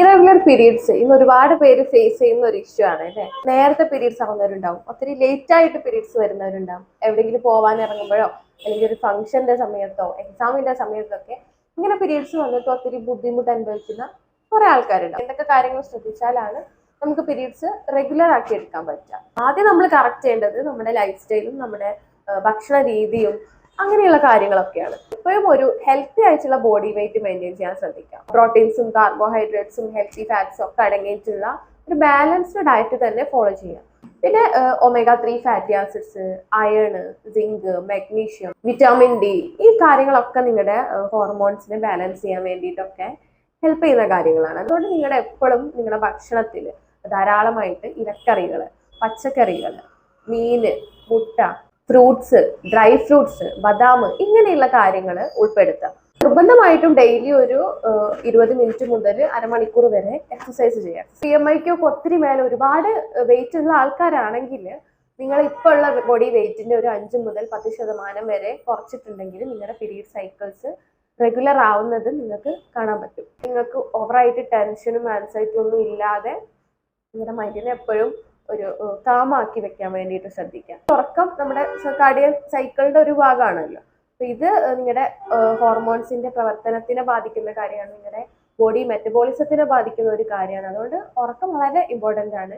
Irregular periods ഇന്ന് ഒരുപാട് പേര് ഫേസ് ചെയ്യുന്ന ഒരു ഇഷ്യൂ ആണ് അല്ലേ? നേരത്തെ പീരീഡ്സ് ആവുന്നവരുണ്ടാവും. ഒത്തിരി ലേറ്റ് ആയിട്ട് പീരീഡ്സ് വരുന്നവരുണ്ടാവും. എവിടെയെങ്കിലും പോവാൻ ഇറങ്ങുമ്പോഴോ അല്ലെങ്കിൽ ഒരു ഫംഗ്ഷന്റെ സമയത്തോ എക്സാമിന്റെ സമയത്തോ ഒക്കെ ഇങ്ങനെ പീരീഡ്സ് വന്നിട്ട് ഒത്തിരി ബുദ്ധിമുട്ട് അനുഭവിക്കുന്ന കുറെ ആൾക്കാരുണ്ടാവും. എന്തൊക്കെ കാര്യങ്ങൾ ശ്രദ്ധിച്ചാലാണ് നമുക്ക് പീരീഡ്സ് റെഗുലർ ആക്കി എടുക്കാൻ പറ്റുക. ആദ്യം നമ്മൾ കറക്റ്റ് ചെയ്യേണ്ടത് നമ്മുടെ ലൈഫ് സ്റ്റൈലും നമ്മുടെ ഭക്ഷണ രീതിയും അങ്ങനെയുള്ള കാര്യങ്ങളൊക്കെയാണ്. ഇപ്പോഴും ഒരു ഹെൽത്തി ആയിട്ടുള്ള ബോഡി വെയിറ്റ് മെയിന്റെയിൻ ചെയ്യാൻ ശ്രദ്ധിക്കാം. പ്രോട്ടീൻസും കാർബോഹൈഡ്രേറ്റ്സും ഹെൽത്തി ഫാറ്റ്സും ഒക്കെ അടങ്ങിയിട്ടുള്ള ഒരു ബാലൻസ്ഡ് ഡയറ്റ് തന്നെ ഫോളോ ചെയ്യാം. പിന്നെ omega three fatty acids iron zinc magnesium vitamin D ഈ കാര്യങ്ങളൊക്കെ നിങ്ങളുടെ ഹോർമോൺസിനെ ബാലൻസ് ചെയ്യാൻ വേണ്ടിയിട്ടൊക്കെ ഹെൽപ്പ് ചെയ്യുന്ന കാര്യങ്ങളാണ്. അതുകൊണ്ട് നിങ്ങളുടെ എപ്പോഴും നിങ്ങളുടെ ഭക്ഷണത്തിൽ ധാരാളമായിട്ട് ഇലക്കറികൾ പച്ചക്കറികൾ മീന് മുട്ട ഫ്രൂട്ട്സ് ഡ്രൈ ഫ്രൂട്ട്സ് ബദാം ഇങ്ങനെയുള്ള കാര്യങ്ങൾ ഉൾപ്പെടുത്തുക. നിർബന്ധമായിട്ടും ഡെയിലി ഒരു ഇരുപത് മിനിറ്റ് മുതൽ അരമണിക്കൂർ വരെ എക്സസൈസ് ചെയ്യാം പി എം ഐക്കൊക്കെ ഒത്തിരി മേലെ ഒരുപാട് വെയിറ്റ് ഉള്ള ആൾക്കാരാണെങ്കിൽ നിങ്ങൾ ഇപ്പോൾ ഉള്ള ബോഡി വെയിറ്റിന്റെ ഒരു അഞ്ച് മുതൽ പത്ത് ശതമാനം വരെ കുറച്ചിട്ടുണ്ടെങ്കിൽ നിങ്ങളുടെ പീരീഡ് സൈക്കിൾസ് റെഗുലർ ആവുന്നത് നിങ്ങൾക്ക് കാണാൻ പറ്റും. നിങ്ങൾക്ക് ഓവറായിട്ട് ടെൻഷനും ആൻസൈറ്റിയും ഒന്നും ഇല്ലാതെ നിങ്ങളുടെ മൈൻഡിനെ എപ്പോഴും ഒരു കാമാക്കി വെക്കാൻ വേണ്ടിയിട്ട് ശ്രദ്ധിക്കാം. ഉറക്കം നമ്മുടെ കാർഡിയൻ സൈക്കിളിന്റെ ഒരു ഭാഗമാണല്ലോ. അപ്പൊ ഇത് നിങ്ങളുടെ ഹോർമോൺസിന്റെ പ്രവർത്തനത്തിനെ ബാധിക്കുന്ന കാര്യമാണ്. നിങ്ങളുടെ ബോഡി മെറ്റബോളിസത്തിനെ ബാധിക്കുന്ന ഒരു കാര്യമാണ്. അതുകൊണ്ട് ഉറക്കം വളരെ ഇമ്പോർട്ടന്റ് ആണ്.